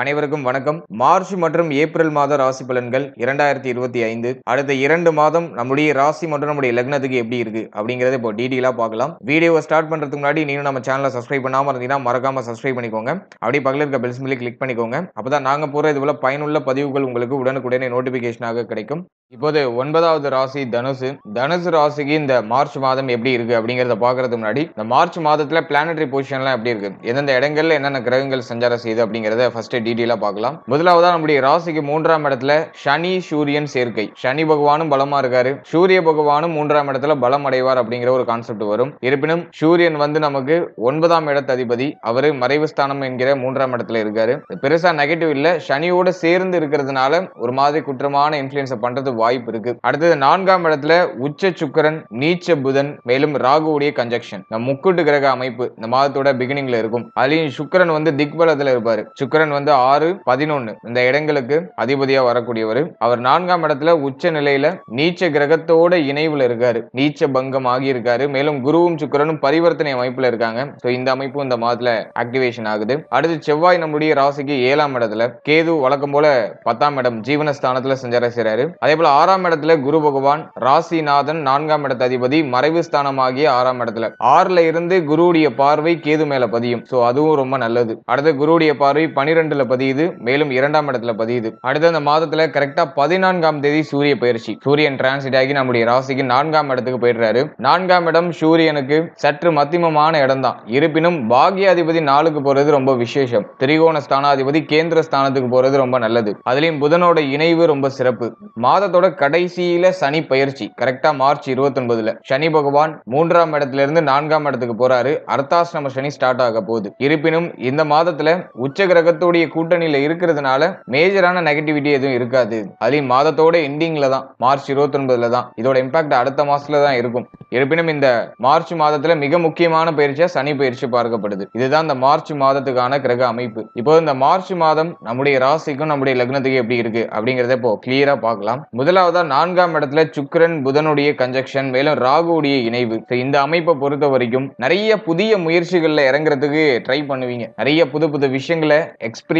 அனைவருக்கும் வணக்கம். மார்ச் மற்றும் ஏப்ரல் மாத ராசி பலன்கள் இரண்டாயிரத்தி இருபத்தி ஐந்து. அடுத்த இரண்டு மாதம் நம்முடைய ராசி மற்றும் நம்முடைய லக்னத்துக்கு எப்படி இருக்கு அப்படிங்கறத இப்போ டீடெயிலாக பார்க்கலாம். வீடியோவை ஸ்டார்ட் பண்றதுக்கு முன்னாடி நீங்க நம்ம சேனலை சப்ஸ்கிரைப் பண்ணாம இருந்தீங்கன்னா மறக்காம சப்ஸ்கிரைப் பண்ணிக்கோங்க. அப்படியே பக்கத்தில் இருக்க பெல் சிம்பிளி கிளிக் பண்ணிக்கோங்க. அப்பதான் நாங்க போற இது போல பயனுள்ள பதிவுகள் உங்களுக்கு உடனுக்குடனே நோட்டிபிகேஷனாக கிடைக்கும். இப்போது ஒன்பதாவது ராசி தனுசு. தனுசு ராசிக்கு இந்த மார்ச் மாதம் எப்படி இருக்கு அப்படிங்கறத பாக்குறதுக்கு முன்னாடி இந்த மார்ச் மாதத்துல பிளானட்டரி பொசிஷன்லாம் எப்படி இருக்கு? எந்தெந்த இடங்கள்ல என்னென்ன கிரகங்கள் சஞ்சாரம் செய்யுது அப்படிங்கறத ஃபர்ஸ்ட் டீட்டெயிலா பார்க்கலாம். முதலாவதா நம்முடைய ராசிக்கு மூன்றாம் இடத்துல சனி சூரியன் சேர்க்கை. சனி பகவானும் பலமா இருக்காரு. சூரிய பகவானும் மூன்றாம் இடத்துல பலம் அடைவார் அப்படிங்கிற ஒரு கான்செப்ட் வரும். இருப்பினும் சூரியன் வந்து நமக்கு ஒன்பதாம் இடத்து அதிபதி. அவரு மறைவு ஸ்தானம் என்கிற மூன்றாம் இடத்துல இருக்காரு. பெருசா நெகட்டிவ் இல்ல. சனியோட சேர்ந்து இருக்கிறதுனால ஒரு மாதிரி குற்றமான இன்ஃபுளுன்ஸ் பண்றது வாய்ப்பு இருக்கு. அடுத்தது நான்காம் இடத்துல உச்ச சுக்கரன் நீச்ச புதன் மேலும் ராகுவுடைய கன்ஜெக்ஷன் இந்த முக்கூட்டு கிரக அமைப்பு இந்த மாதத்தோட பிகினிங்ல இருக்கும். அதுலயும் சுக்கரன் வந்து திக்பலத்துல இருப்பாரு. சுக்கரன் வந்து ஆறு பதினொன்னு. இந்த இடங்களுக்கு அதிபதியா வரக்கூடியவர். அவர் நான்காம் இடத்துல உச்ச நிலையில நீச்ச கிரகத்தோட இணைவுல இருக்காரு. நீச்ச பங்கம் ஆகியிருக்காரு. மேலும் குருவும் சுக்கரனும் பரிவர்த்தனை அமைப்புல இருக்காங்க. சோ இந்த அமைப்பு இந்த மாதத்துல ஆக்டிவேஷன் ஆகுது. அடுத்து செவ்வாய் நம்முடைய ராசிக்கு ஏழாம் இடத்துல கேது வழக்கம் போல பத்தாம் இடம் ஜீவனஸ்தானத்துல சஞ்சாரம் செய்றாரு அதே போல ஆறாம் இடத்துல குரு பகவான் ராசிநாதன் நான்காம் இடத்து அதிபதி மறைவு ஸ்தானமாகிய ஆறாம் இடத்துல. ஆறுல இருந்து குருவுடைய பார்வை கேது மேல பதியும். சோ அதுவும் ரொம்ப நல்லது. அடுத்து குருவுடைய பார்வை பனிரெண்டுல பதியுது மேலும் இரண்டாம் இடத்துல பதியுது. அடுத்து அந்த மாதத்துல கரெக்டா பதினான்காம் தேதி சூரிய பயிற்சி. சூரியன் டிரான்சிட் ஆகி நம்முடைய ராசிக்கு நான்காம் இடத்துக்கு போயிடுறாரு. நான்காம் இடம் சூரியனுக்கு சற்று மத்தியமமான இடம் தான் இருப்பினும் பாகியாதிபதி நாளுக்கு போறது ரொம்ப விசேஷம். திரிகோண ஸ்தானாதிபதி கேந்திர ஸ்தானத்துக்கு போறது ரொம்ப நல்லது. அதுலயும் புதனோட இணைவு ரொம்ப சிறப்பு. மாதத்தோட கடைசியில சனி பயிற்சி கரெக்டா மார்ச் இருபத்தி ஒன்பதுல சனி பகவான் மூன்றாம் இடத்துல இருந்து நான்காம் இடத்துக்கு போறாரு. அர்த்தாசிரம சனி ஸ்டார்ட் ஆக போகுது. இருப்பினும் இந்த மாதத்துல உச்ச கிரகத்துடைய கூட்டணியில இருக்கிறதுனால மேஜரான நெகட்டிவிட்டி எதுவும் இருக்காது. அதுலயும் மாதத்தோட எண்டிங்ல தான் மார்ச் இருபத்தி ஒன்பதுல தான். இதோட இம்பாக்ட் அடுத்த மாசத்துல தான் இருக்கும். இருப்பினும் இந்த மார்ச் மாதத்துல மிக முக்கியமான பயிற்சியா சனி பயிற்சி பார்க்கப்படுது. இதுதான் இந்த மார்ச் மாதத்துக்கான கிரக அமைப்பு. இப்போ இந்த மார்ச் மாதம் நம்முடைய ராசிக்கும் நம்முடைய லக்னத்துக்கு எப்படி இருக்கு அப்படிங்கறத இப்போ கிளியரா பார்க்கலாம். முதலாவதா நான்காம் இடத்துல சுக்கரன் புதனுடைய கன்ஜெக்ஷன் மேலும் ராகுடைய இணைவு. இந்த அமைப்பை பொறுத்த வரைக்கும் நிறைய புதிய முயற்சிகள்ல இறங்குறதுக்கு ட்ரை பண்ணுவீங்க. நிறைய புது புது விஷயங்களை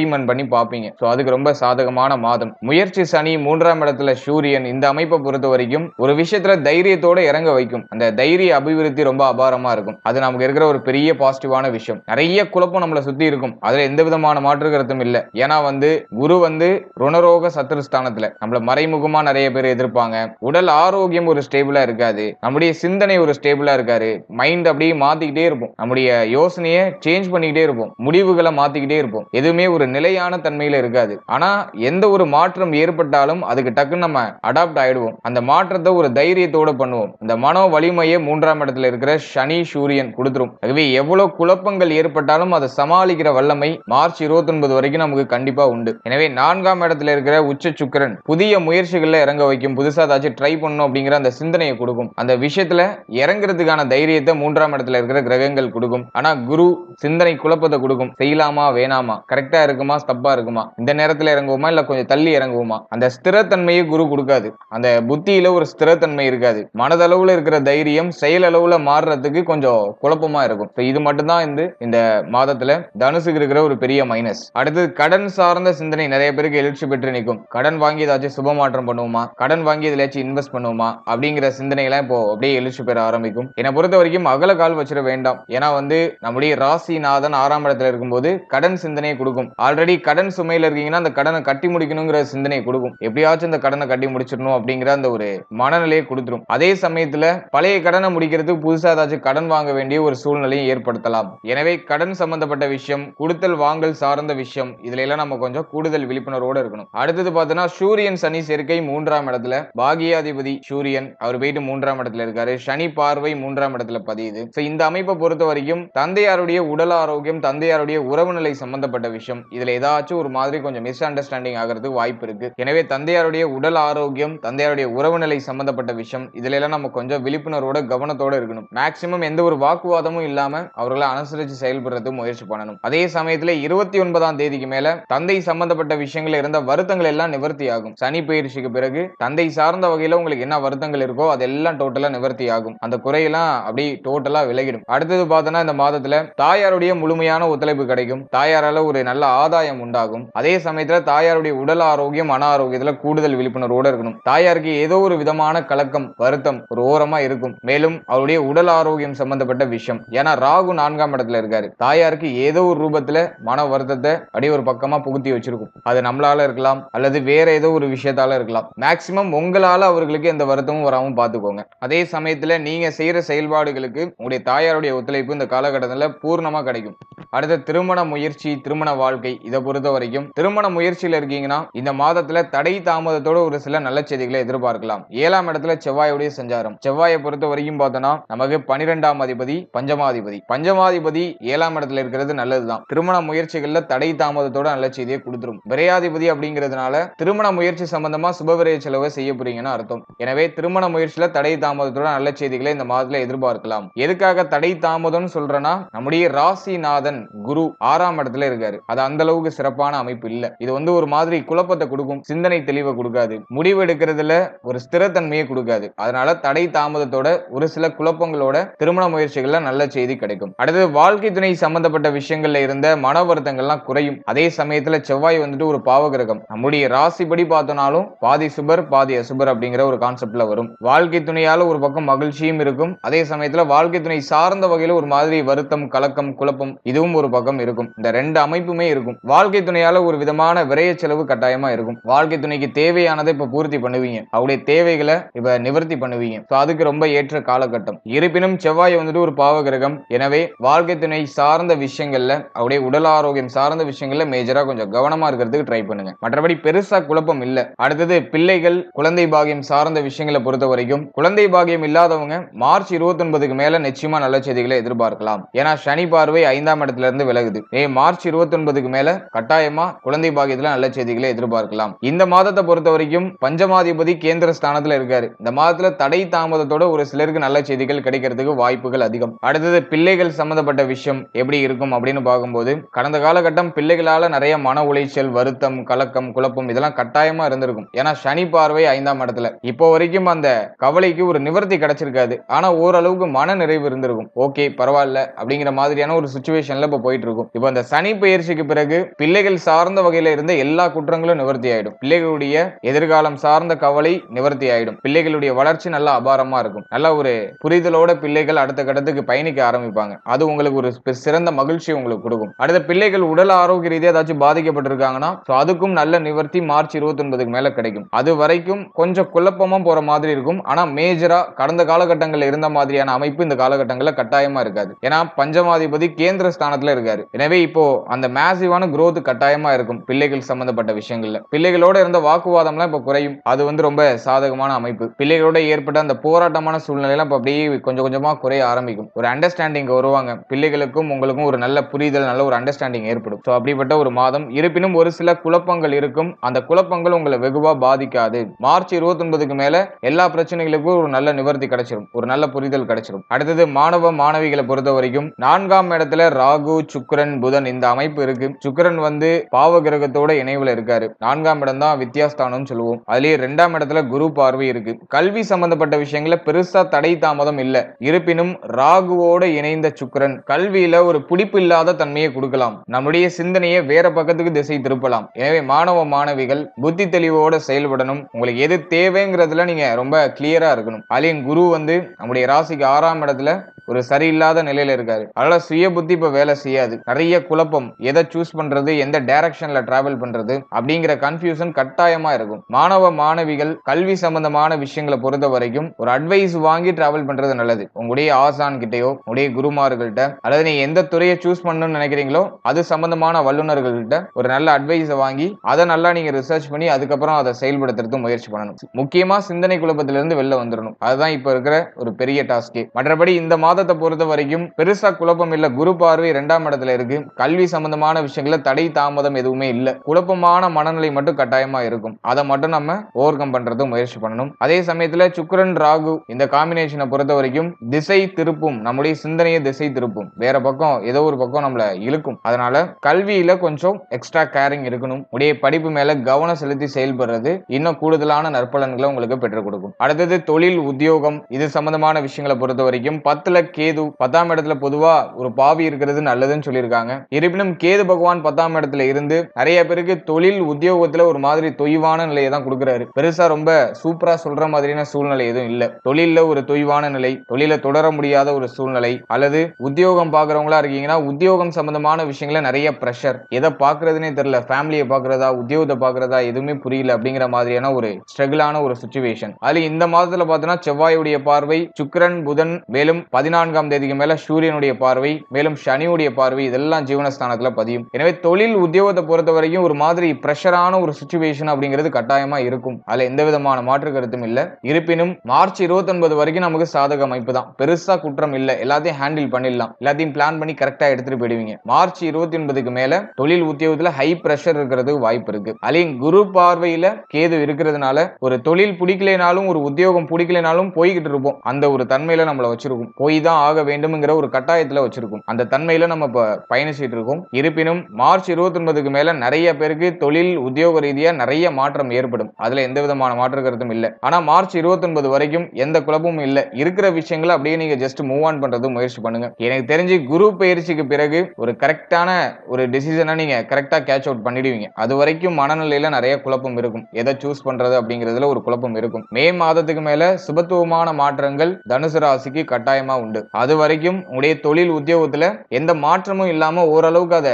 எக்ஸ்பிரிமெண்ட் பண்ணி பார்ப்பீங்க. ஸோ அதுக்கு ரொம்ப சாதகமான மாதம். முயற்சி சனி மூன்றாம் இடத்துல சூரியன். இந்த அமைப்பை பொறுத்த வரைக்கும் ஒரு விஷயத்துல தைரியத்தோட இறங்க வைக்கும். அந்த தைரிய அபிவிருத்தி ரொம்ப அபாரமா இருக்கும். அது நமக்கு இருக்கிற ஒரு பெரிய பாசிட்டிவான விஷயம். நிறைய குழப்பம் நம்மளை சுத்தி இருக்கும். அதுல எந்த விதமான மாற்று கருத்தும் இல்ல. ஏன்னா வந்து குரு வந்து ருணரோக சத்துரு ஸ்தானத்துல நம்மள மறைமுகமா நிறைய பேர் எதிர்ப்பாங்க. உடல் ஆரோக்கியம் ஒரு ஸ்டேபிளா இருக்காது. நம்முடைய சிந்தனை ஒரு ஸ்டேபிளா இருக்காரு மைண்ட் அப்படியே மாத்திக்கிட்டே இருப்போம். நம்முடைய யோசனையை சேஞ்ச் பண்ணிக்கிட்டே இருப்போம். முடிவுகளை மாத்திக்கிட்டே இருப்போம். எதுவுமே ஒரு நிலையான தன்மையில இருக்காது. ஆனா எந்த ஒரு மாற்றம் ஏற்பட்டாலும் அதுக்கு டக்குன்னு நம்ம அடாப்ட் ஆயிடுவோம். அந்த மாற்றத்தை ஒரு தைரியத்தோட பண்ணுவோம். இந்த மனோ வலிமையை மூன்றாம் இடத்துல இருக்கிற சனி சூரியன் கொடுத்துரும். ஆகவே எவ்வளவு குழப்பங்கள் ஏற்பட்டாலும் அதை சமாளிக்கிற வல்லமை மார்ச் இருபத்தி ஒன்பது வரைக்கும் நமக்கு கண்டிப்பா உண்டு. எனவே நான்காம் இடத்துல இருக்கிற உச்ச சுக்கிரன் புதிய முயற்சிகள்ல இறங்க வைக்கும். புதுசா ஏதாச்சும் ட்ரை பண்ணணும் அப்படிங்கிற அந்த சிந்தனையை கொடுக்கும். அந்த விஷயத்துல இறங்குறதுக்கான தைரியத்தை மூன்றாம் இடத்துல இருக்கிற கிரகங்கள் கொடுக்கும். ஆனா குரு சிந்தனை குழப்பத்தை கொடுக்கும். செய்யலாமா வேணாமா? கரெக்டா இருக்கும் தப்பா இருக்குமா? இந்த நேரத்துல இறங்குவோமா? இல்ல கொஞ்சம் தள்ளி இறங்குவோமா? அந்த ஸ்திரத்தன்மையை குரு கொடுக்காது. அந்த புத்தியில ஒரு ஸ்திரத்தன்மை இருக்காது. மனதளவுல இருக்கிற தைரியம் செயல் அளவுல மாறுறதுக்கு கொஞ்சம் குழப்பமா இருக்கும். So இது மட்டும்தான் இந்த இந்த மாதத்துல தனுசுக்கு இருக்கிற ஒரு பெரிய மைனஸ் அடுத்தது கடன் சார்ந்த சிந்தனை. நிறைய பேருக்கு எழுச்சி பெற்று நிற்கும். கடன் வாங்கி ஏதாச்சும் சுபமாற்றம் பண்ணுவோமா? கடன் வாங்கி எதுலயாச்சும் இன்வெஸ்ட் பண்ணுவோமா? அப்படிங்கிற சிந்தனை எல்லாம் இப்போ அப்படியே எழுச்சி பெற ஆரம்பிக்கும். என்னை பொறுத்த வரைக்கும் அகல கால் வச்சிட வேண்டாம். ஏன்னா வந்து நம்முடைய ராசிநாதன் ஆறாம் இடத்துல இருக்கும்போது கடன் சிந்தனையை கொடுக்கும். ஆல்ரெடி கடன் சுமையில இருக்கீங்கன்னா அந்த கடனை கட்டி முடிக்கணுங்கிற சிந்தனை கொடுக்கும். எப்படியாச்சும் இந்த கடனை கட்டி முடிச்சிடணும் அப்படிங்கிற அந்த ஒரு மனநிலையை கொடுத்துரும். அதே சமயத்துல பழைய கடனை முடிக்கிறதுக்கு புதுசா ஏதாச்சும் கடன் வாங்க வேண்டிய ஒரு சூழ்நிலையை ஏற்படுத்தலாம். எனவே கடன் சம்பந்தப்பட்ட விஷயம் கொடுத்தல் வாங்கல் சார்ந்த விஷயம் இதுல எல்லாம் நம்ம கொஞ்சம் கூடுதல் விழிப்புணர்வோட இருக்கணும். அடுத்தது பார்த்தோன்னா சூரியன் சனி சேர்க்கை மூன்றாம் இடத்துல பாகியாதிபதி சூரியன் அவர் போயிட்டு மூன்றாம் இடத்துல இருக்காரு. சனி பார்வை மூன்றாம் இடத்துல பதியுது. இந்த அமைப்பை பொறுத்த வரைக்கும் தந்தையாருடைய உடல் ஆரோக்கியம் தந்தையாருடைய உறவு நிலை சம்பந்தப்பட்ட விஷயம். இதுல ஏதாச்சும் ஒரு மாதிரி கொஞ்சம் மிஸ் அண்டர்ஸ்டாண்டிங் ஆகிறதுக்கு வாய்ப்பு இருக்கு. எனவே தந்தையாருடைய உடல் ஆரோக்கியம் தந்தையாருடைய உறவு நிலை சம்பந்தப்பட்ட விஷயம் இதுல எல்லாம் நம்ம கொஞ்சம் விழிப்புணர்வோட கவனத்தோட இருக்கணும். மேக்சிமம் எந்த ஒரு வாக்குவாதமும் இல்லாம அவர்களை அனுசரிச்சு செயல்படுறது முயற்சி பண்ணணும். அதே சமயத்துல இருபத்தி ஒன்பதாம் தேதிக்கு மேல தந்தை சம்பந்தப்பட்ட விஷயங்கள் இருந்த வருத்தங்கள் எல்லாம் நிவர்த்தி ஆகும் சனி பயிற்சிக்கு பிறகு தந்தை சார்ந்த வகையில உங்களுக்கு என்ன வருத்தங்கள் இருக்கோ அதெல்லாம் டோட்டலா நிவர்த்தி ஆகும் அந்த குறையெல்லாம் அப்படி டோட்டலா விலகிடும். அடுத்தது பார்த்தோன்னா இந்த மாதத்துல தாயாருடைய முழுமையான ஒத்துழைப்பு கிடைக்கும். தாயாரால ஒரு நல்ல ஆதாயம் உண்டாகும். அதே சமயத்துல தாயாருடைய உடல் ஆரோக்கியம் மன ஆரோக்கியத்துல கூடுதல் விழிப்புணர்வோட இருக்கணும். தாயாருக்கு ஏதோ ஒரு விதமான கலக்கம் வருத்தம் ஒரு ஓரமா இருக்கும். மேலும் அவருடைய உடல் ஆரோக்கியம் சம்பந்தப்பட்ட விஷயம். ஏன்னா ராகு நான்காம் இடத்துல இருக்காரு. தாயாருக்கு ஏதோ ஒரு ரூபத்துல மன வருத்தத்தை அப்படியே ஒரு பக்கமா புகுத்தி வச்சிருக்கும். அது நம்மளால இருக்கலாம் அல்லது வேற ஏதோ ஒரு விஷயத்தால இருக்கலாம். மேக்சிமம் உங்களால அவர்களுக்கு எந்த வருத்தமும் வராமல் பார்த்துக்கோங்க அதே சமயத்துல நீங்க செய்யற செயல்பாடுகளுக்கு உங்களுடைய தாயாருடைய ஒத்துழைப்பு இந்த காலகட்டத்தில் பூர்ணமா கிடைக்கும். அடுத்த திருமண முயற்சி திருமண வாழ்க்கை இதை பொறுத்த வரைக்கும் திருமண முயற்சியில் இருக்கீங்கன்னா இந்த மாதத்துல தடை தாமதத்தோட ஒரு சில நல்ல செய்திகளை எதிர்பார்க்கலாம். ஏழாம் இடத்துல செவ்வாயுடைய சஞ்சாரம். செவ்வாயை பொறுத்த வரைக்கும் பார்த்தோம்னா நமக்கு பனிரெண்டாம் அதிபதி பஞ்சமாதிபதி. பஞ்சமாதிபதி ஏழாம் இடத்துல இருக்கிறது நல்லதுதான். திருமண முயற்சிகள்ல தடை தாமதத்தோட நல்ல செய்தியை கொடுத்துரும். விரையாதிபதி அப்படிங்கிறதுனால திருமண முயற்சி சம்பந்தமா சுபவிரைய செலவை செய்ய போறீங்கன்னு அர்த்தம். எனவே திருமண முயற்சியில தடை தாமதத்தோட நல்ல செய்திகளை இந்த மாதத்துல எதிர்பார்க்கலாம். எதுக்காக தடை தாமதம்னு சொல்றேன்னா நம்முடைய ராசிநாதன் குரு ஆறாம் இடத்துல இருக்காரு. அது அந்த அளவுக்கு சிறப்பான அமைப்பு இல்ல. இது வந்து ஒரு மாதிரி குழப்பத்தை கொடுக்கும் சிந்தனை தெளிவை கொடுக்காது. முடிவு எடுக்கிறதுல ஒரு ஸ்திரத்தன்மையை கொடுக்காது. அதனால தடை தாமதத்தோட ஒரு சில குழப்பங்களோட திருமண முயற்சிகள்ல நல்ல செய்தி கிடைக்கும். அடுத்தது வாழ்க்கை துணை சம்பந்தப்பட்ட விஷயங்கள்ல இருந்த மன வருத்தங்கள்லாம் குறையும். அதே சமயத்துல செவ்வாய் வந்துட்டு ஒரு பாவகிரகம். நம்முடைய ராசிப்படி பார்த்தோம்னாலும் பாதி சுபர் பாதி அசுபர் அப்படிங்கிற ஒரு கான்செப்ட்ல வரும். வாழ்க்கை துணையால ஒரு பக்கம் மகிழ்ச்சியும் இருக்கும். அதே சமயத்துல வாழ்க்கை துணை சார்ந்த வகையில ஒரு மாதிரி வருத்தம் கலக்கம் குழப்பம் இதுவும் ஒரு பக்கம் இருக்கும். இந்த ரெண்டு அமைப்புமே இருக்கும். வாழ்க்கை துணையால ஒரு விதமான விரைய செலவு கட்டாயமா இருக்கும். வாழ்க்கை துணைக்கு தேவையானதை இப்ப பூர்த்தி பண்ணுவீங்க. அவருடைய தேவைகளை இப்ப நிவர்த்தி பண்ணுவீங்க. அதுக்கு ரொம்ப ஏற்ற காலகட்டம். இருப்பினும் செவ்வாய் வந்துட்டு ஒரு பாவ கிரகம் எனவே வாழ்க்கை துணை சார்ந்த விஷயங்கள்ல அவருடைய உடல் ஆரோக்கியம் சார்ந்த விஷயங்கள்ல மேஜரா கொஞ்சம் கவனமா இருக்கிறதுக்கு ட்ரை பண்ணுங்க. மற்றபடி பெருசா குழப்பம் இல்ல. அடுத்தது பிள்ளைகள் குழந்தை பாகியம் சார்ந்த விஷயங்களை பொறுத்த வரைக்கும் குழந்தை பாகியம் இல்லாதவங்க மார்ச் இருபத்தி ஒன்பதுக்கு மேல நிச்சயமா நல்ல செய்திகளை எதிர்பார்க்கலாம். ஏன்னா சனி பார்வை ஐந்தாம் இடத்துல இருந்து விலகுது. ஏ மார்ச் இருபத்தி ஒன்பதுக்கு மேல கட்டாயமா குழந்தை பாகியத்துல நல்ல செய்திகளை எதிர்பார்க்கலாம். இந்த மாதத்தை பொறுத்த வரைக்கும் பஞ்சமாதிபதி கேந்திர ஸ்தானத்துல இருக்காரு. இந்த மாதத்துல தடை தாமதத்தோட ஒரு சிலருக்கு நல்ல செய்திகள் கிடைக்கிறதுக்கு வாய்ப்புகள் அதிகம். அடுத்தது பிள்ளைகள் சம்பந்தப்பட்ட விஷயம் எப்படி இருக்கும் அப்படின்னு பார்க்கும்போது கடந்த காலகட்டம் பிள்ளைகளால நிறைய மன உளைச்சல் வருத்தம் கலக்கம் குழப்பம் இதெல்லாம் கட்டாயமா இருந்திருக்கும். ஏன்னா சனி பார்வை ஐந்தாம் இடத்துல. இப்போ வரைக்கும் அந்த கவலைக்கு ஒரு நிவர்த்தி கிடைச்சிருக்காது. ஆனா ஓரளவுக்கு மன நிறைவு இருந்திருக்கும். ஓகே பரவாயில்ல அப்படிங்கிற மாதிரியான ஒரு சுச்சுவேஷன்ல இப்ப போயிட்டு இருக்கும். இப்போ அந்த சனி பயிற்சிக்கு பிறகு பிள்ளைகள் சார்ந்த வகையில இருந்த எல்லா குற்றங்களும் நிவர்த்தி ஆயிடும். பிள்ளைகளுடைய எதிர்காலம் சார்ந்த கவலை நிவர்த்தி ஆயிடும். பிள்ளைகளுடைய வளர்ச்சி நல்லா அபாரமா இருக்கும். நல்ல ஒரு புரிதலோட பிள்ளைகள் அடுத்த கட்டத்துக்கு பயணிக்க ஆரம்பிப்பாங்க. அது உங்களுக்கு ஒரு சிறந்த மகிழ்ச்சி உங்களுக்கு கொடுக்கும். அடுத்த பிள்ளைகள் உடல் ஆரோக்கிய ரீதியாக ஏதாச்சும் பாதிக்கப்பட்டிருக்காங்கன்னா so அதுக்கும் நல்ல நிவர்த்தி மார்ச் இருபத்தி ஒன்பதுக்கு மேல கிடைக்கும். அது வரைக்கும் கொஞ்சம் குழப்பமா போற மாதிரி இருக்கும். ஆனா மேஜரா கடந்த காலகட்டங்களில் இருந்த மாதிரியான அமைப்பு இந்த காலகட்டங்களில் கட்டாயமா இருக்காது. ஏன்னா பஞ்சமாதிபதி கேந்திர ஸ்தானத்துல இருக்காரு. எனவே இப்போ அந்த மேசிவான குரோத் கட்டாயமா இருக்கும் பிள்ளைகள் சம்பந்தப்பட்ட விஷயங்கள்ல. பிள்ளைகளோட இருந்த வாக்குவாதம்லாம் இப்ப குறையும். அது வந்து ரொம்ப சாதகமான அமைப்பு. பிள்ளைகளோட ஏற்பட்ட அந்த போராட்டமான சூழ்நிலையெல்லாம் இப்ப அப்படியே கொஞ்சம் கொஞ்சமா குறைய ஆரம்பிக்கும். ஒரு அண்டர்ஸ்டாண்டிங் வருவாங்க. பிள்ளைகளுக்கும் உங்களுக்கும் ஒரு நல்ல புரிதல் நல்ல ஒரு அண்டர்ஸ்டாண்டிங் ஏற்படும். ஸோ அப்படிப்பட்ட ஒரு மாதம். இருப்பினும் ஒரு சில குழப்பங்கள் இருக்கும். அந்த குழப்பங்கள் உங்களை வெகுவா பாதிக்காது. மார்ச் இருபத்தி ஒன்பதுக்கு மேல எல்லா பிரச்சனைகளுக்கும் ஒரு நல்ல நிவர்த்தி கிடைச்சிரும். ஒரு நல்ல புரிதல் கிடைச்சிரும். அடுத்தது மாணவ மாணவிகளை பொறுத்த வரைக்கும் நான்காம் இடத்துல ராகு சுக்கரன் புதன் இந்த அமைப்பு இருக்கு. சுக்கரன் வந்து பாவ கிரகத்தோட இணைவுல இருக்காரு. நான்காம் இடம் தான் வித்தியாஸ்தானம் சொல்லுவோம். அதுலயே ரெண்டாம் இடத்துல குரு பார்வை இருக்கு. கல்வி சம்பந்தப்பட்ட விஷயங்கள பெருசா தடை தாமதம் இல்ல. இருப்பினும் ராகுவோட இணைந்த சுக்கரன் கல்வியில ஒரு பிடிப்பு இல்லாத தன்மையை கொடுக்கலாம். நம்முடைய சிந்தனையை வேற பக்கத்துக்கு திசை திருப்பலாம். எனவே மாணவ மாணவிகள் புத்தி தெளிவோட செயல்படணும். உங்களுக்கு எது தேவைங்கிறதுல நீங்க ரொம்ப கிளியரா இருக்கணும். அலின் குரு வந்து நம்முடைய ராசிக்கு ஆறாம் இடத்துல ஒரு சரியில்லாத நிலையில இருக்காரு. அதனால சுய புத்தி இப்ப வேலை செய்யாது. நிறைய குழப்பம். எதை சூஸ் பண்றது எந்த டைரக்ஷன்ல டிராவல் பண்றது அப்படிங்கிற கன்ஃபியூஷன் கட்டாயமா இருக்கும். மாணவ மாணவிகள் கல்வி சம்பந்தமான விஷயங்களை பொறுத்த வரைக்கும் ஒரு அட்வைஸ் வாங்கி டிராவல் பண்றது நல்லது. உங்களுடைய ஆசான் கிட்டயோ உங்களுடைய குருமார்கள்ட்ட அல்லது நீ எந்த துறையை சூஸ் பண்ணணும்னு நினைக்கிறீங்களோ அது சம்பந்தமான வல்லுநர்கள்ட்ட ஒரு நல்ல அட்வைஸை வாங்கி அதை நல்லா நீங்க ரிசர்ச் பண்ணி அதுக்கப்புறம் அதை செயல்படுத்துறதுக்கு முயற்சி பண்ணணும். முக்கியமா சிந்தனை குழப்பத்திலிருந்து வெளில வந்துடணும் அதுதான் இப்ப இருக்கிற ஒரு பெரிய டாஸ்கே மற்றபடி இந்த மாதத்தை பொறுத்த வரைக்கும் பெருசா குழப்பம் இல்ல. குரு பார்வை இரண்டாம் இடத்துல இருக்கு. கல்வி சம்பந்தமான விஷயங்கள தடை தாமதம் எதுவுமே இல்ல. குழப்பமான மனநிலை மட்டும் கட்டாயமா இருக்கும். அதை மட்டும் நம்ம ஓவர் கம் பண்றது முயற்சி பண்ணணும். அதே சமயத்துல சுக்கரன் ராகு இந்த காம்பினேஷனை பொறுத்த வரைக்கும் திசை திருப்பும். நம்முடைய சிந்தனையை திசை திருப்பும். வேற பக்கம் ஏதோ ஒரு பக்கம் நம்மள இழுக்கும். அதனால கல்வியில கொஞ்சம் எக்ஸ்ட்ரா கேரிங் இருக்கணும். உடைய படிப்பு மேல கவனம் செலுத்தி செயல்படுறது இன்னும் கூடுதலான நற்பலன்களை உங்களுக்கு பெற்றுக் கொடுக்கும். அடுத்தது தொழில் உத்தியோகம் இது சம்பந்தமான விஷயங்களை பொறுத்த வரைக்கும் பத்துல கேது பத்தாம் இடத்துல பொதுவா ஒரு பாவி இருக்கிறது நல்லதுன்னு சொல்லியிருக்காங்க. இருப்பினும் கேது பகவான் பகவான் பத்தாம் இடத்துல இருந்து நிறைய பேருக்கு தொழில் உத்தியோகத்துல ஒரு மாதிரி தொய்வான நிலையை தான் கொடுக்குறாரு. பெருசா ரொம்ப சூப்பரா சொல்ற மாதிரியான சூழ்நிலை எதுவும் இல்ல. தொழில ஒரு தொய்வான நிலை தொழில தொடர முடியாத ஒரு சூழ்நிலை அல்லது உத்தியோகம் பாக்குறவங்களா இருக்கீங்கன்னா உத்தியோகம் சம்பந்தமான விஷயங்கள நிறைய ப்ரெஷர் எதை பாக்குறதுனே தெரியல. ஃபேமிலியை பாக்குறதா உத்தியோகத்தை பாக்குறதா எதுவுமே புரியல அப்படிங்கிற மாதிரியான ஒரு ஸ்ட்ரகிளான ஒரு சுச்சுவேஷன் அதுல இந்த மாதத்துல பாத்தீங்கன்னா செவ்வாயுடைய பார்வை சுக்கரன் புதன் மேலும் பதினான்காம் தேதிக்கு மேல சூரியனுடைய பார்வை மேலும் சனியுடைய பார்வை இதெல்லாம் ஜீவனஸ்தானத்துல பதியும். எனவே தொழில் உத்தியோகத்தை பொறுத்த வரைக்கும் ஒரு மாதிரி ப்ரெஷரான ஒரு சுச்சுவேஷன் அப்படிங்கிறது கட்டாயமா இருக்கும். அதுல எந்த விதமான மாற்று கருத்தும் இல்ல. இருப்பினும் மார்ச் 29 வரைக்கும் நமக்கு சாதக அமைப்பு தான். பெருசா குற்றம் இல்ல. எல்லாத்தையும் ஹேண்டில் பண்ணிடலாம். எல்லாத்தையும் பிளான் பண்ணி கரெக்டா எடுத்துட்டு போயிடுவீங்க. மார்ச் இருபத்தி ஒன்பதுக்கு மேல தொழில் உத்தியோகத்துல ஹை ப்ரெஷர் இருக்கிறதுக்கு வாய்ப்பு இருக்கு. அதையும் குரு பார்வையில கேது இருக்கிறதுனால ஒரு தொழில் பிடிக்கலைனாலும் ஒரு உத்தியோகம் பிடிக்கலைனாலும் போய்கிட்டு இருப்போம். அந்த ஒரு தன்மையில நம்மள வச்சிருக்கும். போய் தான் ஆக வேண்டும்ங்கிற ஒரு கட்டாயத்துல வச்சிருக்கும். அந்த தன்மையில நம்ம இப்ப பயணிச்சிட்டு இருக்கோம். இருப்பினும் மார்ச் இருபத்தி ஒன்பதுக்கு மேல நிறைய பேருக்கு தொழில் உத்தியோக ரீதியா நிறைய மாற்றம் ஏற்படும். அதுல எந்த விதமான மாற்று கருத்தும் இல்ல. ஆனா மார்ச் இருபத்தி ஒன்பது வரைக்கும் எந்த குழப்பமும் இல்ல. இருக்கிற விஷயங்களை அப்படியே நீங்க ஜஸ்ட் மூவ் ஆன் பண்றது முயற்சி பண்ணுங்க. எனக்கு தெரிஞ்சு குரு பயிற்சிக்கு பிறகு ஒரு கரெக்டான ஒரு டிசிஷனை நீங்க கரெக்டா கேட்ச் அவுட் பண்ணிடுவீங்க. அது வரைக்கும் மனநிலையில நிறைய குழப்பம் இருக்கும். எதை சூஸ் பண்றது அப்படிங்கிறதுல ஒரு குழப்பம் இருக்கும். மே மாதத்துக்கு மேல சுபத்துவமான மாற்றங்கள் தனுசு ராசிக்கு கட்டாயமா உண்டு. அது வரைக்கும் உங்களுடைய தொழில் உத்தியோகத்துல எந்த மாற்றமும் இல்லாம ஓரளவுக்கு அதை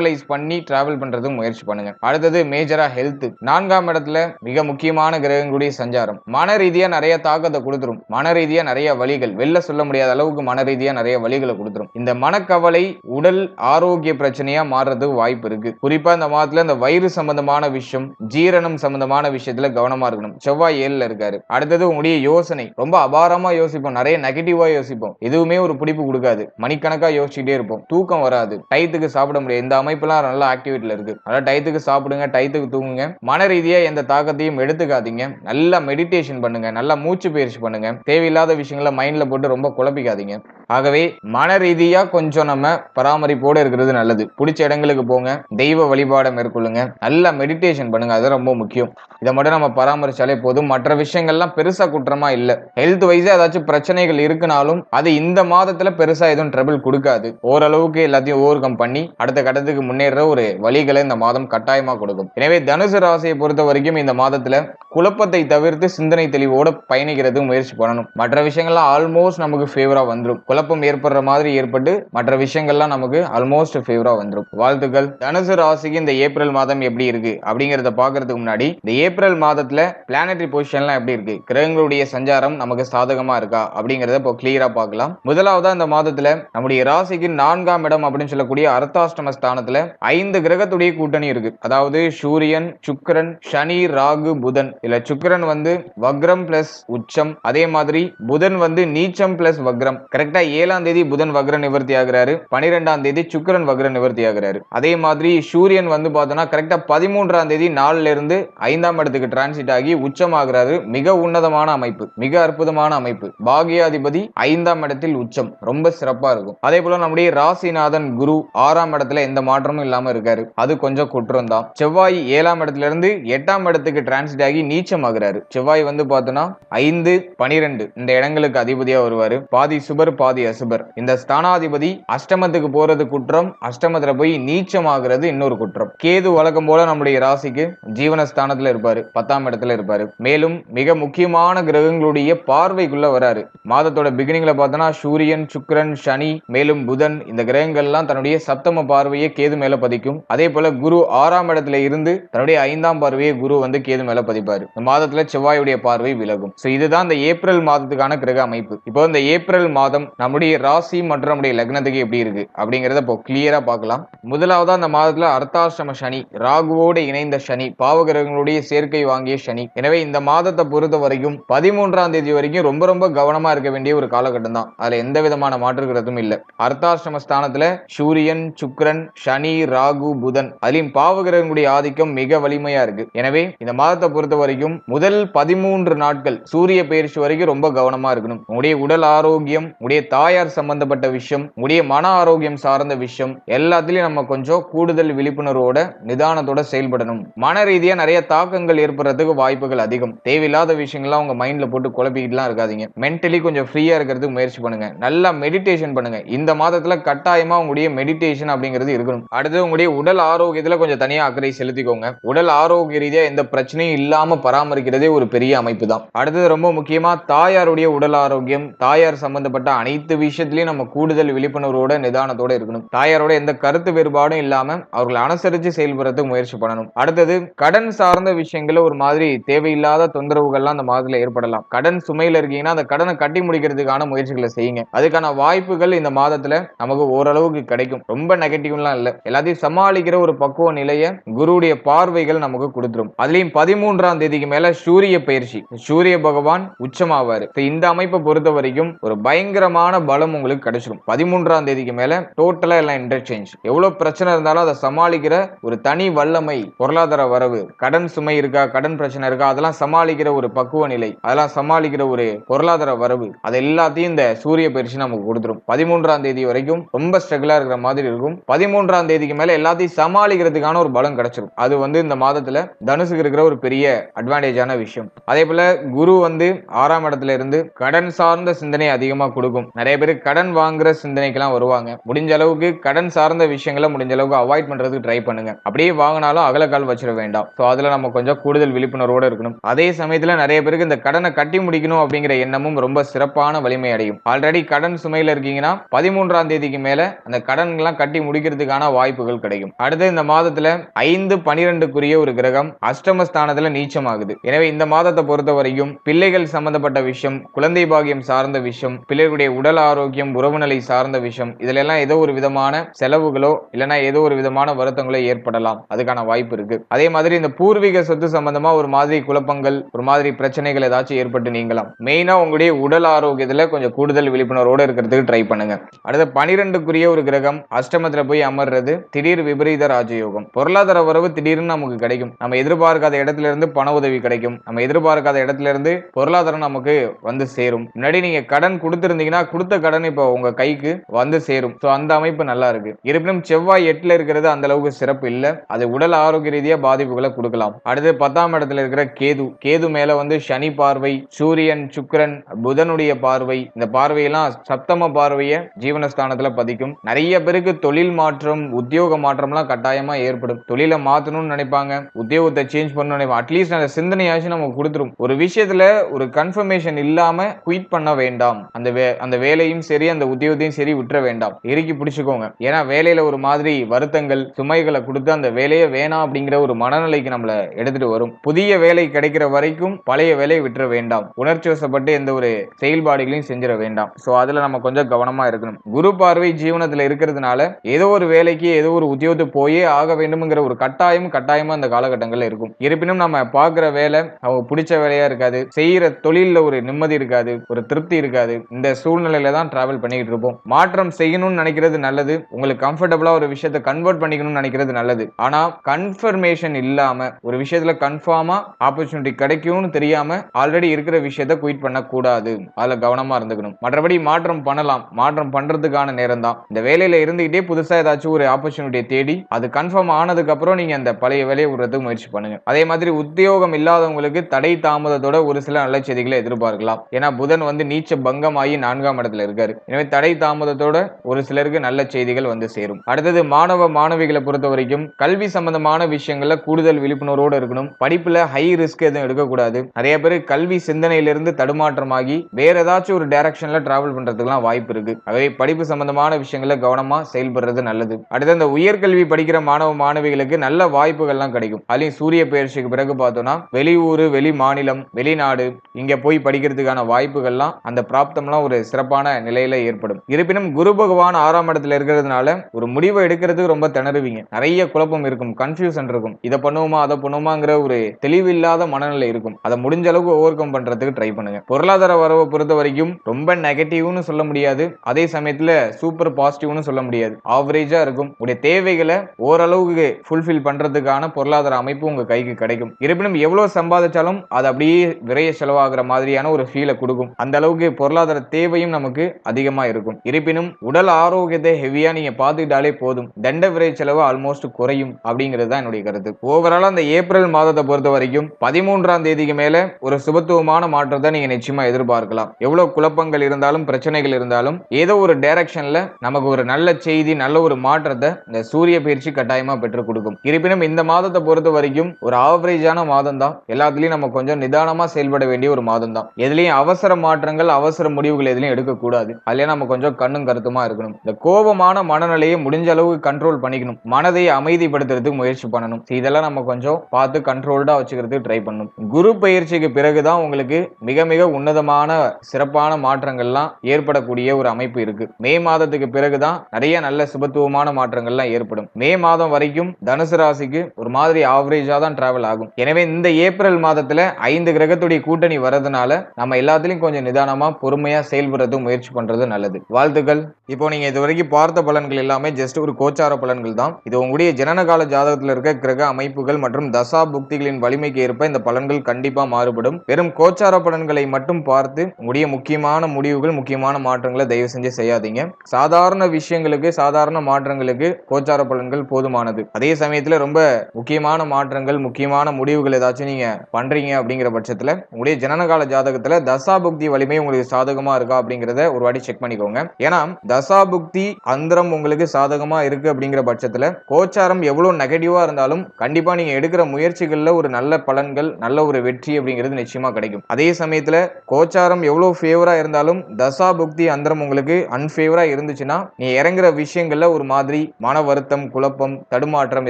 நியூட்ரலைஸ் பண்ணி டிராவல் பண்றதும் முயற்சி பண்ணுங்க. அடுத்தது மேஜரா ஹெல்த் நான்காம் இடத்துல மிக முக்கியமான கிரகங்களுடைய சஞ்சாரம். மன ரீதியா நிறைய தாக்கத்தை கொடுத்துரும். மன ரீதியா நிறைய வழிகள். வெளில சொல்ல முடியாத அளவுக்கு மன ரீதியா நிறைய வழிகளை கொடுத்துரும். இந்த மனக்கவலை உடல் ஆரோக்கிய பிரச்சனையா மாறுறதுக்கு வாய்ப்பு இருக்கு. குறிப்பா இந்த மாதத்துல இந்த வயிறு சம்பந்தமான விஷயம் ஜீரணம் சம்பந்தமான விஷயத்துல கவனமா இருக்கணும். செவ்வாய் ஏழுல இருக்காரு. அடுத்தது உங்களுடைய யோசனை. ரொம்ப அபாரமா யோசிப்போம். நிறைய நெகட்டிவா யோசிப்போம். எதுவுமே ஒரு பிடிப்பு கொடுக்காது. மணிக்கணக்கா யோசிச்சுட்டே இருப்போம். தூக்கம் வராது. டயத்துக்கு சாப்பிட முடியாது. இந்த அமைப்புலாம் நல்லா ஆக்டிவிட்டியில் இருக்கு. அதாவது டயத்துக்கு சாப்பிடுங்க டயத்துக்கு தூங்குங்க. மன ரீதியா எந்த தாக்கத்தையும் எடுத்துக்காதீங்க. நல்லா மெடிடேஷன் பண்ணுங்க நல்லா மூச்சு பயிற்சி பண்ணுங்க. தேவையில்லாத விஷயங்களை மைண்ட்ல போட்டு ரொம்ப குழப்பிக்காதீங்க. ஆகவே மன ரீதியா கொஞ்சம் நம்ம பராமரிப்போடு இருக்கிறது நல்லது. பிடிச்ச இடங்களுக்கு போங்க. தெய்வ வழிபாடை மேற்கொள்ளுங்க. நல்லா மெடிடேஷன் பண்ணுங்க. அது ரொம்ப முக்கியம். இதை மட்டும் நம்ம பராமரிச்சாலே போதும். மற்ற விஷயங்கள்லாம் பெருசா குற்றமா இல்ல. ஹெல்த் வைஸா ஏதாச்சும் பிரச்சனைகள் இருக்குனாலும் அது இந்த மாதத்துல பெருசா எதுவும் ட்ரபிள் கொடுக்காது. ஓரளவுக்கு எல்லாத்தையும் ஓவர் கம் பண்ணி அடுத்த கட்டத்துக்கு முன்னேற ஒரு வழிகளை இந்த மாதம் கட்டாயமா கொடுக்கும். எனவே தனுசு ராசியை பொறுத்த வரைக்கும் இந்த மாதத்துல குழப்பத்தை தவிர்த்து சிந்தனை தெளிவோட பயணிக்கிறது முயற்சி பண்ணணும். மற்ற விஷயங்கள்லாம் ஆல்மோஸ்ட் நமக்கு ஃபேவரா வந்துடும் குழப்பம் ஏற்படுற மாதிரி ஏற்பட்டு மற்ற விஷயங்கள்லாம் நமக்கு ஆல்மோஸ்ட் ஃபேவரா வந்துடும் வாழ்த்துக்கள். தனுசு ராசிக்கு இந்த ஏப்ரல் மாதம் எப்படி இருக்கு? அப்படிங்கறத பாக்குறதுக்கு முன்னாடி இந்த ஏப்ரல் மாதத்துல பிளானட்டரி பொசிஷன்லாம் எப்படி இருக்கு? கிரகங்களுடைய சஞ்சாரம் நமக்கு சாதகமா இருக்கா? அப்படிங்கறத இப்போ கிளியரா பார்க்கலாம் முதலாவதா இந்த மாதத்துல நம்முடைய ராசிக்கு நான்காம் இடம் அப்படின்னு சொல்லக்கூடிய அர்த்தாஷ்டம ஸ்தானத்துல ஐந்து கிரகத்துடைய கூட்டணி இருக்கு. அதாவது சூரியன் சுக்கரன் சனி ராகு புதன். இல்ல சுக்கரன் வந்து வக்ரம் பிளஸ் உச்சம். அதே மாதிரி புதன் வந்து நீச்சம் பிளஸ் வக்ரம். கரெக்டா ஏழாம் தேதி புதன் வக்ர நிவர்த்தி ஆகிறாரு. பனிரெண்டாம் தேதி சுக்கிரன் வக்ர நிவர்த்தி ஆகுறாரு. அதே மாதிரி சூரியன் வந்து பார்த்தோன்னா கரெக்டா பதிமூன்றாம் தேதி நாலுல இருந்து ஐந்தாம் இடத்துக்கு டிரான்சிட் ஆகி உச்சமாகிறாரு. மிக உன்னதமான அமைப்பு மிக அற்புதமான அமைப்பு. பாகியாதிபதி ஐந்தாம் இடத்தில் உச்சம் ரொம்ப சிறப்பா இருக்கும். அதே போல நம்முடைய ராசிநாதன் குரு ஆறாம் இடத்துல எந்த மாற்றமும் இல்லாம இருக்காரு. அது கொஞ்சம் குற்றம் தான் செவ்வாய் ஏழாம் இடத்துல இருந்து எட்டாம் இடத்துக்கு டிரான்சிட் ஆகி நீச்சம் ஆகுறாரு செவ்வாய் வந்து பார்த்தோன்னா ஐந்து பனிரெண்டு இந்த இடங்களுக்கு அதிபதியா வருவாரு. பாதி சுபர் பாதி அசுபர். இந்த ஸ்தானாதிபதி அஷ்டமத்துக்கு போறது குற்றம் அஷ்டமத்துல போய் நீச்சமாகிறது இன்னொரு குற்றம். கேது வழக்கம் போல நம்முடைய ராசிக்கு ஜீவனஸ்தானத்துல இருப்பாரு பத்தாம் இடத்துல இருப்பாரு. மேலும் மிக முக்கியமான கிரகங்களுடைய பார்வைக்குள்ள வராரு. மாதத்தோட பிகினிங்ல பார்த்தோம்னா சூரியன் சுக்கிரன் சனி மேலும் புதன் இந்த கிரகங்கள்லாம் தன்னுடைய சப்தம பார்வையை கேது மேல பதிக்கும். அதே போல குரு ஆறாம் இடத்துல இருந்து தன்னுடைய ஐந்தாம் பார்வையை குரு வந்து கேது மேல பதிப்பாரு. இந்த மாதத்துல செவ்வாயுடைய பார்வை விலகும். சோ இதுதான் இந்த ஏப்ரல் மாதத்துக்கான கிரக அமைப்பு. இப்போ இந்த ஏப்ரல் மாதம் நம்முடைய ராசி மற்றும் நம்முடைய லக்னத்துக்கு எப்படி இருக்கு அப்படிங்கிறத இப்போ கிளியரா பார்க்கலாம். முதலாவதா அந்த மாதத்துல அர்த்தாசிரம சனி ராகுவோடு இணைந்த சனி பாவகிரகங்களுடைய சேர்க்கை வாங்கிய சனி. எனவே இந்த மாதத்தை பொறுத்த வரைக்கும் பதிமூன்றாம் தேதி வரைக்கும் ரொம்ப ரொம்ப கவனமா இருக்க வேண்டிய ஒரு காலகட்டம் தான். அதுல எந்த விதமான மாற்று கருத்தும் இல்ல. அர்த்தாசிரம ஸ்தானத்துல சூரியன் சுக்ரன் சனி ராகு புதன் அதிலும் பாவகிரகங்களுடைய ஆதிக்கம் மிக வலிமையா இருக்கு. எனவே இந்த மாதத்தை பொறுத்த வரைக்கும் முதல் பதிமூன்று நாட்கள் சூரிய பயிற்சி வரைக்கும் ரொம்ப கவனமா இருக்கணும். உங்களுடைய உடல் ஆரோக்கியம் உடைய தாயார் சம்பந்தப்பட்ட விஷயம் உடைய மன ஆரோக்கியம் சார்ந்த விஷயம் எல்லாத்துலயும் நம்ம கொஞ்சம் கூடுதல் விழிப்புணர்வோட நிதானத்தோட செயல்படணும். மன ரீதியா நிறைய தாக்கங்கள் ஏற்படுறதுக்கு வாய்ப்புகள் அதிகம். தேவையில்லாத விஷயங்கள்லாம் உங்க மைண்ட்ல போட்டு குழப்பிக்கிட்டுலாம் இருக்காதீங்க. மென்டலி கொஞ்சம் ஃப்ரீயா இருக்கிறதுக்கு முயற்சி பண்ணுங்க. நல்லா மெடிடேஷன் பண்ணுங்க. இந்த மாதத்துல கட்டாயமா உங்களுடைய மெடிடேஷன் அப்படிங்கிறது இருக்கணும். அடுத்து உங்களுடைய உடல் ஆரோக்கியத்துல கொஞ்சம் தனியா அக்கறை செலுத்திக்கோங்க. உடல் ஆரோக்கிய ரீதியா எந்த பிரச்சனையும் இல்லாம பராமரிக்கிறதே ஒரு பெரிய அமைப்பு தான். அடுத்தது ரொம்ப முக்கியமா தாயாருடைய உடல் ஆரோக்கியம் தாயார் சம்பந்தப்பட்ட அனைத்து விஷயத்திலையும் நம்ம கூடுதல் விழிப்புணர்வோட நிதானத்தோட இருக்கணும். தாயாரோட எந்த கருத்து வேறுபாடும் இல்லாம அவர்களை அனுசரிச்சு செயல்படுறதுக்கு முயற்சி பண்ணணும். அடுத்தது கடன் சார்ந்த விஷயங்கள ஒரு மாதிரி தேவையில்லாத தொந்தரவுகள்லாம் அந்த மாதத்துல ஏற்படலாம். கடன் சுமையில இருக்கீங்கன்னா அந்த கடனை கட்டி முடிக்கிறதுக்கான முயற்சிகளை செய்யுங்க. அதுக்கான வாய்ப்புகள் இந்த மாதத்துல நமக்கு ஓரளவுக்கு கிடைக்கும். ரொம்ப நெகட்டிவ்லாம் இல்ல. எல்லாத்தையும் சமாளிக்கிற ஒரு பக்குவ நிலைய குருடைய பார்வைகள் நமக்கு கொடுத்துரும். அதுலயும் பதிமூன்றாம் தேதிக்கு மேல சூரிய பயிற்சி. சூரிய பகவான் உச்சமாவாரு. இந்த அமைப்பை பொறுத்த வரைக்கும் ஒரு பயங்கரமான பலம் உங்களுக்கு கிடைச்சிடும் பதிமூன்றாம் தேதிக்கு மேல டோட்டலா எல்லாம் இன்டர்சேஞ்ச் எவ்வளவு பிரச்சனை இருந்தாலும் அதை சமாளிக்கிற ஒரு தனி வல்லமை பொருளாதார வரவு கடன் சுமை இருக்கா கடன் பிரச்சனை இருக்கா அதெல்லாம் சமாளிக்கிற ஒரு பக்குவ நிலை அதெல்லாம் சமாளிக்கிற ஒரு பொருளாதார வரவு அது எல்லாத்தையும் இந்த சூரிய பயிற்சி நமக்கு கொடுத்துரும். பதிமூன்றாம் தேதி வரைக்கும் ரொம்ப ஸ்ட்ரகிளா இருக்கிற மாதிரி இருக்கும். பதிமூன்றாம் தேதிக்கு மேல எல்லாத்தையும் சமாளிக்கிறதுக்கான ஒரு பலம் கிடைச்சிடும் அது வந்து இந்த மாதத்துல தனுசுக்கு இருக்கிற ஒரு பெரிய அட்வான்டேஜான விஷயம். அதே போல குரு வந்து ஆறாம் இடத்துல இருந்து கடன் சார்ந்த சிந்தனை அதிகமா கொடுக்கும். நிறைய பேர் கடன் வாங்குற சிந்தனைக்கெல்லாம் வருவாங்க. முடிஞ்ச அளவுக்கு கடன் சார்ந்த விஷயங்களை முடிஞ்ச அளவுக்கு அவாய்ட் பண்றதுக்கு ட்ரை பண்ணுங்க. அப்படியே வாங்கினாலும் அகலக்கால் வச்சிட வேண்டாம். ஸோ அதுல நம்ம கொஞ்சம் கூடுதல் விழிப்புணர்வோடு இருக்கணும். அதே சமயத்துல நிறைய பேருக்கு இந்த கடனை கட்டி முடிக்கணும் அப்படிங்கிற எண்ணமும் ரொம்ப சிறப்பான வலிமை அடையும். ஆல்ரெடி கடன் சுமையில இருக்கீங்கன்னா பதிமூன்றாம் தேதிக்கு மேல அந்த கடன்கள்லாம் கட்டி முடிக்கிறதுக்கான வாய்ப்புகள் கிடைக்கும். அடுத்து இந்த மாதத்துல ஐந்து பனிரெண்டுக்குரிய ஒரு கிரகம் அஷ்டமஸ்தானத்துல நீச்சமாகுது. எனவே இந்த மாதத்தை பொறுத்த வரைக்கும் பிள்ளைகள் சம்பந்தப்பட்ட விஷயம் குழந்தை பாகியம் சார்ந்த விஷயம் பிள்ளைகளுடைய உடல் உடல் ஆரோக்கியம் உறவுநிலை சார்ந்த விஷயம் இதுல எல்லாம் ஏதோ ஒரு விதமான செலவுகளோ இல்லைன்னா ஏதோ ஒரு விதமான வருத்தங்களோ ஏற்படலாம். அதுக்கான வாய்ப்பு இருக்கு. அதே மாதிரி இந்த பூர்வீக சொத்து சம்பந்தமா ஒரு மாதிரி குழப்பங்கள் ஒரு மாதிரி பிரச்சனைகள் ஏதாச்சும் ஏற்பட்டு நீங்களாம் மெயினா உங்களுடைய உடல் ஆரோக்கியத்துல கொஞ்சம் கூடுதல் விழிப்புணர்வோடு இருக்கிறதுக்கு ட்ரை பண்ணுங்க. அடுத்து பனிரெண்டுக்குரிய ஒரு கிரகம் அஷ்டமத்துல போய் அமர்றது திடீர் விபரீத ராஜயோகம். பொருளாதார வரவு திடீர்னு நமக்கு கிடைக்கும். நம்ம எதிர்பார்க்காத இடத்துல இருந்து பண உதவி கிடைக்கும். நம்ம எதிர்பார்க்காத இடத்துல இருந்து பொருளாதாரம் நமக்கு வந்து சேரும். முன்னாடி நீங்க கடன் கொடுத்திருந்தீங்கன்னா கொடுத்த கடன் இப்போ உங்க கைக்கு வந்து சேரும். ஸோ அந்த அமைப்பு நல்லா இருக்கு. இருப்பினும் செவ்வாய் எட்டுல இருக்கிறது அந்த அளவுக்கு சிறப்பு இல்ல. அது உடல் ஆரோக்கிய ரீதியா பாதிப்புகளை கொடுக்கலாம். அடுத்து பத்தாம் இடத்துல இருக்கிற கேது. கேது மேல வந்து சனி பார்வை சூரியன் சுக்கரன் புதனுடைய பார்வை. இந்த பார்வையெல்லாம் சப்தம பார்வைய ஜீவனஸ்தானத்துல பதிக்கும். நிறைய பேருக்கு தொழில் மாற்றம் உத்தியோக மாற்றம்லாம் கட்டாயமா ஏற்படும். தொழிலை மாத்தணும்னு நினைப்பாங்க. உத்தியோகத்தை சேஞ்ச் பண்ணணும் நினைப்பாங்க அட்லீஸ்ட் அந்த சிந்தனையாச்சும் நம்ம கொடுத்துரும். ஒரு விஷயத்துல ஒரு கன்ஃபர்மேஷன் இல்லாம குயிட் பண்ண வேண்டாம். அந்த அந்த வேலையும் சரி அந்த உத்தியோகத்தையும் சரி விட்டுற வேண்டாம். இறுக்கி பிடிச்சுக்கோங்க. ஏன்னா வேலையில ஒரு மாதிரி வருத்தங்கள் சுமைகளை கொடுத்து அந்த வேலையை வேணாம் அப்படிங்கிற ஒரு மனநிலைக்கு நம்மள எடுத்துட்டு வரும். புதிய வேலை கிடைக்கிற வரைக்கும் பழைய வேலையை விட்டுற வேண்டாம். உணர்ச்சி வசப்பட்டு எந்த ஒரு செயல்பாடுகளையும் செஞ்சிட வேண்டாம். ஸோ அதுல நம்ம கொஞ்சம் கவனமா இருக்கணும். குரு பார்வை ஜீவனத்துல இருக்கிறதுனால ஏதோ ஒரு வேலைக்கு ஏதோ ஒரு உத்தியோகத்துக்கு போயே ஆக வேண்டும்ங்கிற ஒரு கட்டாயம் கட்டாயமா அந்த காலகட்டங்கள்ல இருக்கும். இருப்பினும் நம்ம பார்க்குற வேலை அவங்க பிடிச்ச வேலையா இருக்காது. செய்யற தொழிலில் ஒரு நிம்மதி இருக்காது ஒரு திருப்தி இருக்காது. இந்த சூழ்நிலை சூழ்நிலையில தான் டிராவல் பண்ணிக்கிட்டு இருப்போம். மாற்றம் செய்யணும்னு நினைக்கிறது நல்லது. உங்களுக்கு கம்ஃபர்டபுளா ஒரு விஷயத்தை கன்வெர்ட் பண்ணிக்கணும்னு நினைக்கிறது நல்லது. ஆனா கன்ஃபர்மேஷன் இல்லாம ஒரு விஷயத்துல கன்ஃபார்மா ஆப்பர்ச்சுனிட்டி கிடைக்கும்னு தெரியாம ஆல்ரெடி இருக்கிற விஷயத்த குயிட் பண்ண கூடாது அதுல கவனமா இருந்துக்கணும். மற்றபடி மாற்றம் பண்ணலாம். மாற்றம் பண்றதுக்கான நேரம் தான். இந்த வேலையில இருந்துகிட்டே புதுசா ஏதாச்சும் ஒரு ஆப்பர்ச்சுனிட்டியை தேடி அது கன்ஃபார்ம் ஆனதுக்கு அப்புறம் நீங்க அந்த பழைய வேலையை விடுறதுக்கு முயற்சி பண்ணுங்க. அதே மாதிரி உத்தியோகம் இல்லாதவங்களுக்கு தடை தாமதத்தோட ஒரு சில நல்ல செய்திகளை எதிர்பார்க்கலாம். ஏன்னா புதன் வந்து நீச்ச பங்கமாகி நான்காம் இடத்துல இருக்காரு. எனவே தடை தாமதத்தோட ஒரு சிலருக்கு நல்ல செய்திகள் வந்து சேரும். அடுத்தது மாணவ மாணவிகளை பொறுத்த வரைக்கும் கல்வி சம்பந்தமான விஷயங்கள்ல கூடுதல் விழிப்புணர்வோடு இருக்கணும். படிப்புல ஹை ரிஸ்க் எதுவும் எடுக்கக்கூடாது. நிறைய பேர் கல்வி சிந்தனையிலிருந்து தடுமாற்றமாகி வேற ஏதாச்சும் ஒரு டைரக்ஷன்ல டிராவல் பண்றதுக்குலாம் வாய்ப்பு இருக்கு. ஆகவே படிப்பு சம்பந்தமான விஷயங்கள கவனமா செயல்படுறது நல்லது. அடுத்து அந்த உயர்கல்வி படிக்கிற மாணவ மாணவிகளுக்கு நல்ல வாய்ப்புகள்லாம் கிடைக்கும். அதுலயும் சூரிய பயிற்சிக்கு பிறகு பார்த்தோம்னா வெளியூர் வெளி மாநிலம் வெளிநாடு இங்க போய் படிக்கிறதுக்கான வாய்ப்புகள்லாம் அந்த பிராப்தம்லாம் ஒரு சிறப்பு சிறப்பான நிலையில ஏற்படும். இருப்பினும் குரு பகவான் ஆறாம் இடத்துல இருக்கிறதுனால ஒரு முடிவை எடுக்கிறதுக்கு ரொம்ப திணறுவீங்க. நிறைய குழப்பம் இருக்கும் கன்ஃபியூஷன் இருக்கும். இதை பண்ணுவோமா அதை பண்ணுவோமாங்கிற ஒரு தெளிவில்லாத மனநிலை இருக்கும். அதை முடிஞ்ச அளவுக்கு ஓவர் கம் பண்றதுக்கு ட்ரை பண்ணுங்க. பொருளாதார வரவை பொறுத்த வரைக்கும் ரொம்ப நெகட்டிவ்னு சொல்ல முடியாது. அதே சமயத்துல சூப்பர் பாசிட்டிவ்னு சொல்ல முடியாது. ஆவரேஜா இருக்கும். உடைய தேவைகளை ஓரளவுக்கு ஃபுல்ஃபில் பண்றதுக்கான பொருளாதார அமைப்பு உங்க கைக்கு கிடைக்கும். இருப்பினும் எவ்வளவு சம்பாதிச்சாலும் அது அப்படியே விரைய செலவாகிற மாதிரியான ஒரு ஃபீலை கொடுக்கும். அந்த அளவுக்கு பொருளாதார தேவையும் நமக்கு அதிகமா இருக்கும். இருப்பினும் உடல் ஆரோக்கியத்தை ஹெவியாக நீங்கள் பார்த்துக்கிட்டாலே போதும். தண்ட விரை செலவு ஆல்மோஸ்ட் குறையும் அப்படிங்கிறது தான் என்னுடைய கருத்து. ஓவரால் அந்த ஏப்ரல் மாதத்தை பொறுத்த வரைக்கும் பதிமூன்றாம் தேதிக்கு மேல ஒரு சுபத்துவமான மாற்றத்தை நீங்க நிச்சயமா எதிர்பார்க்கலாம். எவ்வளவு குழப்பங்கள் இருந்தாலும் பிரச்சனைகள் இருந்தாலும் ஏதோ ஒரு டைரக்ஷன்ல நமக்கு ஒரு நல்ல செய்தி நல்ல ஒரு மாற்றத்தை இந்த சூரிய பயிற்சி கட்டாயமா பெற்றுக் கொடுக்கும். இருப்பினும் இந்த மாதத்தை பொறுத்த வரைக்கும் ஒரு ஆவரேஜான மாதம் தான் எல்லாத்துலயும் நம்ம கொஞ்சம் நிதானமா செயல்பட வேண்டிய ஒரு மாதம் தான் எதுலேயும் அவசர மாற்றங்கள் அவசர முடிவுகள் எதுலயும் இருக்கக்கூடாது. அதுலயே நம்ம கொஞ்சம் கண்ணும் கருத்துமா இருக்கணும். இந்த கோபமான மனநிலையை முடிஞ்ச அளவுக்கு கண்ட்ரோல் பண்ணிக்கணும். மனதை அமைதிப்படுத்துறதுக்கு முயற்சி பண்ணணும். இதெல்லாம் நம்ம கொஞ்சம் பார்த்து கண்ட்ரோல்டா வச்சுக்கிறதுக்கு ட்ரை பண்ணணும். குரு பயிற்சிக்கு பிறகுதான் உங்களுக்கு மிக மிக உன்னதமான சிறப்பான மாற்றங்கள்லாம் ஏற்படக்கூடிய ஒரு அமைப்பு இருக்கு. மே மாதத்துக்கு பிறகுதான் நிறைய நல்ல சுபத்துவமான மாற்றங்கள்லாம் ஏற்படும். மே மாதம் வரைக்கும் தனுசு ராசிக்கு ஒரு மாதிரி ஆவரேஜா தான் டிராவல் ஆகும். எனவே இந்த ஏப்ரல் மாதத்துல ஐந்து கிரகத்துடைய கூட்டணி வர்றதுனால நம்ம எல்லாத்துலயும் கொஞ்சம் நிதானமா பொறுமையா செயல்படுறது முயற்சி பண்ணுறது நல்லது. வாழ்த்துக்கள். இப்போ நீங்கள் இது வரைக்கும் பார்த்த பலன்கள் எல்லாமே ஜஸ்ட் ஒரு கோச்சார பலன்கள் தான். இது உங்களுடைய ஜனனகால ஜாதகத்தில் இருக்க கிரக அமைப்புகள் மற்றும் தசா புக்திகளின் வலிமைக்கு ஏற்ப இந்த பலன்கள் கண்டிப்பாக மாறுபடும். வெறும் கோச்சார பலன்களை மட்டும் பார்த்து உங்களுடைய முக்கியமான முடிவுகள் முக்கியமான மாற்றங்களை தயவு செஞ்சு செய்யாதீங்க. சாதாரண விஷயங்களுக்கு சாதாரண மாற்றங்களுக்கு கோச்சார பலன்கள் போதுமானது. அதே சமயத்தில் ரொம்ப முக்கியமான மாற்றங்கள் முக்கியமான முடிவுகள் ஏதாச்சும் நீங்க பண்றீங்க அப்படிங்கிற பட்சத்தில் உங்களுடைய ஜனனகால ஜாதகத்தில் தசா புக்தி வலிமை உங்களுக்கு சாதகமாக இருக்கா அப்படிங்கிற அப்படிங்கிறத ஒரு வாட்டி செக் பண்ணிக்கோங்க. ஏன்னா தசாபுக்தி அந்தரம் உங்களுக்கு சாதகமா இருக்கு அப்படிங்கிற பட்சத்துல கோச்சாரம் எவ்வளவு நெகட்டிவா இருந்தாலும் கண்டிப்பா நீங்க எடுக்கிற முயற்சிகள்ல ஒரு நல்ல பலன்கள் நல்ல ஒரு வெற்றி அப்படிங்கிறது நிச்சயமா கிடைக்கும். அதே சமயத்துல கோச்சாரம் எவ்வளவு ஃபேவரா இருந்தாலும் தசாபுக்தி அந்தரம் உங்களுக்கு அன்ஃபேவரா இருந்துச்சுன்னா நீ இறங்குற விஷயங்கள்ல ஒரு மாதிரி மன வருத்தம் குழப்பம் தடுமாற்றம்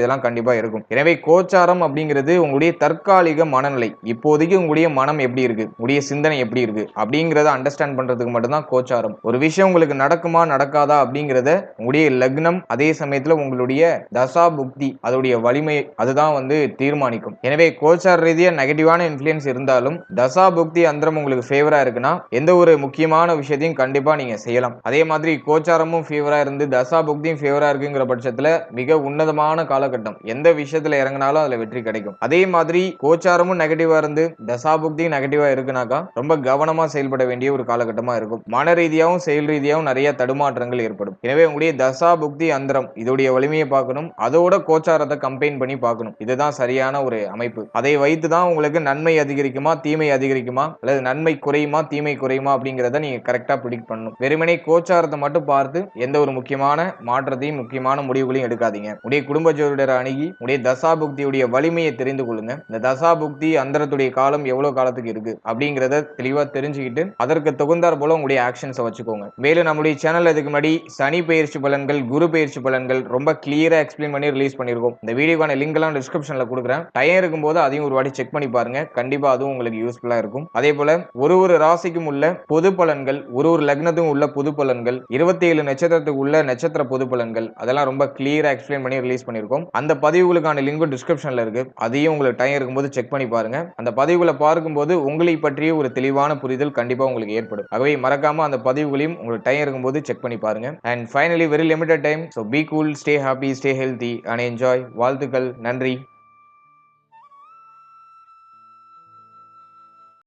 இதெல்லாம் கண்டிப்பா இருக்கும். எனவே கோச்சாரம் அப்படிங்கிறது உங்களுடைய தற்காலிக மனநிலை. இப்போதைக்கு உங்களுடைய மனம் எப்படி இருக்கு? உங்களுடைய சிந்தனை எப்படி இருக்கு? அப்படிங்கிறத அண்டர்ஸ்டாண்ட் பண்றதுக்கு மட்டும்தான் கோச்சாரம். ஒரு விஷயம் உங்களுக்கு நடக்குமா நடக்காதா அப்படிங்கிறத உங்களுடைய லக்னம் அதே சமயத்துல உங்களுடைய தசா புக்தி அதோடைய வலிமை அதுதான் வந்து தீர்மானிக்கும். எனவே கோச்சார ரீதியா நெகட்டிவான இன்ஃபுளுன்ஸ் இருந்தாலும் தசா புக்தி அந்தரம் உங்களுக்கு ஃபேவரா இருக்குன்னா எந்த ஒரு முக்கியமான விஷயத்தையும் கண்டிப்பா நீங்க செய்யலாம். அதே மாதிரி கோச்சாரமும் ஃபேவரா இருந்து தசா புக்தியும் ஃபேவரா இருக்குங்கிற பட்சத்துல மிக உன்னதமான காலகட்டம். எந்த விஷயத்துல இறங்கினாலும் அதுல வெற்றி கிடைக்கும். அதே மாதிரி கோச்சாரமும் நெகட்டிவா இருந்து தசா புக்தியும் நெகட்டிவா இருக்குனாக்கா ரொம்ப கவனமா செயல்பட வேண்டிய ஒரு காலகட்டமா இருக்கும். மன ரீதியாகவும் செயல் ரீதியாகவும் நிறைய தடுமாற்றங்கள் ஏற்படும். எனவே உங்களுடைய தசா புக்தி அந்தரம் இதோடைய வலிமையை பார்க்கணும். அதோட கோச்சாரத்தை கம்பைன் பண்ணி பார்க்கணும். இதுதான் சரியான ஒரு அமைப்பு. அதை வைத்து தான் உங்களுக்கு நன்மை அதிகரிக்குமா தீமை அதிகரிக்குமா அல்லது நன்மை குறையுமா தீமை குறையுமா அப்படிங்கிறத நீங்க கரெக்டா ப்ரிடிக்ட் பண்ணணும். வெறுமனே கோச்சாரத்தை மட்டும் பார்த்து எந்த ஒரு முக்கியமான மாற்றத்தையும் முக்கியமான முடிவுகளையும் எடுக்காதீங்க. உடைய குடும்ப ஜோதிடரை அணுகி உடைய தசா புக்தியுடைய வலிமையை தெரிந்து கொள்ளுங்க. இந்த தசா புக்தி அந்தரத்துடைய காலம் எவ்வளவு காலத்துக்கு இருக்கு அப்படிங்கிறத தெளிவா தெரிஞ்சுக்கிட்டு அதற்கு தகுந்தார் போல உங்களுடைய ஆக்ஷன்ஸை வச்சுக்கோங்க. மேலும் நம்முடைய சேனல் அதுக்கு முன்னாடி சனி பயிற்சி பலன்கள் குரு பயிற்சி பலன்கள் ரொம்ப கிளியரா எக்ஸ்பிளைன் பண்ணி ரிலீஸ் பண்ணியிருக்கோம் இந்த வீடியோக்கான லிங்க் எல்லாம் டிஸ்கிரிப்ஷன்ல கொடுக்குறேன். டயம் இருக்கும்போது அதையும் ஒரு வாட்டி செக் பண்ணி பாருங்க. கண்டிப்பா அதுவும் உங்களுக்கு யூஸ்ஃபுல்லா இருக்கும். அதே போல ஒரு ஒரு ராசிக்கும் உள்ள பொது பலன்கள் ஒரு ஒரு லக்னத்துக்கும் உள்ள பொது பலன்கள் இருபத்தி ஏழு நட்சத்திரத்துக்கு உள்ள நட்சத்திர பொது பலன்கள் அதெல்லாம் ரொம்ப கிளியரா எக்ஸ்பிளைன் பண்ணி ரிலீஸ் பண்ணியிருக்கோம் அந்த பதிவுகளுக்கான லிங்கும் டிஸ்கிரிப்ஷன்ல இருக்கு. அதையும் உங்களுக்கு டைம் இருக்கும்போது செக் பண்ணி பாருங்க. அந்த பதிவுகளை பார்க்கும்போது உங்களை பற்றிய ஒரு தெளிவான புரிதல் கண்டிப்பா உங்களுக்கு ஏற்படும். ஆகவே மறக்காம அந்த பதிவுகளையும் உங்களுக்கு டைம் இருக்கும்போது செக் பண்ணி பாருங்க. And finally very limited time so be cool stay happy stay healthy and enjoy வாழ்த்துக்கள். நன்றி.